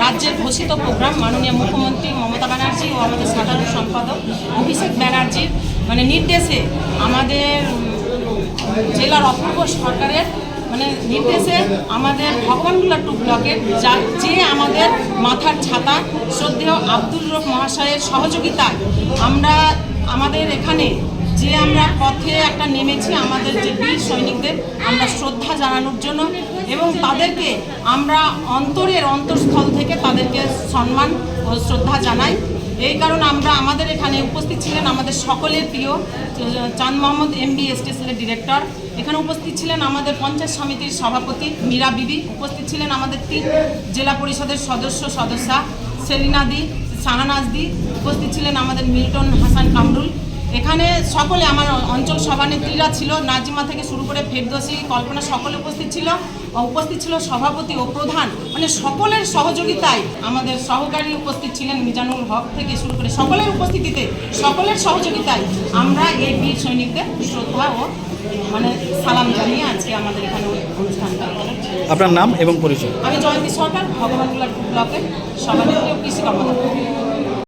রাজ্যের ঘোষিত প্রোগ্রাম মাননীয় মুখ্যমন্ত্রী মমতা ব্যানার্জি ও আমাদের সাধারণ সম্পাদক অভিষেক ব্যানার্জির মানে নির্দেশে আমাদের জেলার অপূর্ব সরকারের মানে নির্দেশে আমাদের ভগবানগুলা টু ব্লকের যা যে আমাদের মাথার ছাতা, শ্রদ্ধেয় আব্দুল রব মহাশয়ের সহযোগিতায় আমরা আমাদের এখানে যে আমরা পথে একটা নেমেছি আমাদের যে বীর সৈনিকদের, আমরা শ্রদ্ধা জানানোর জন্য এবং তাদেরকে আমরা অন্তরের অন্তঃস্থল থেকে তাদেরকে সম্মান ও শ্রদ্ধা জানাই। এই কারণে আমরা আমাদের এখানে উপস্থিত ছিলেন আমাদের সকলের প্রিয়, চাঁদ মোহাম্মদ এম বি এসটিএসএলের ডিরেক্টর। এখানে উপস্থিত ছিলেন আমাদের পঞ্চায়েত সমিতির সভাপতি মীরা বিবি। উপস্থিত ছিলেন আমাদের তিন জেলা পরিষদের সদস্য সদস্যা সেলিনাদি শাহানাজদি উপস্থিত ছিলেন আমাদের মিল্টন হাসান কামরুল। এখানে সকলে আমার অঞ্চল সভানেত্রীরা ছিল নাজিমা থেকে শুরু করে ফেরদোসি কল্পনা সকলে উপস্থিত ছিল উপস্থিত ছিল সভাপতি ও প্রধান। মানে সকলের সহযোগিতায় আমাদের সহকারী উপস্থিত ছিলেন মিজানুল হক থেকে শুরু করে সকলের উপস্থিতিতে সকলের সহযোগিতায় আমরা এই বীর সৈনিকদের শ্রদ্ধা ও মানে সালাম জানিয়ে আজকে আমাদের এখানে অনুষ্ঠানটা আপনার নাম এবং পরিচয়? আমি জয়ন্তী সরকার ভগবানগুলা ব্লকের সভানেত্রী ও কৃষি কর্মকর্তা।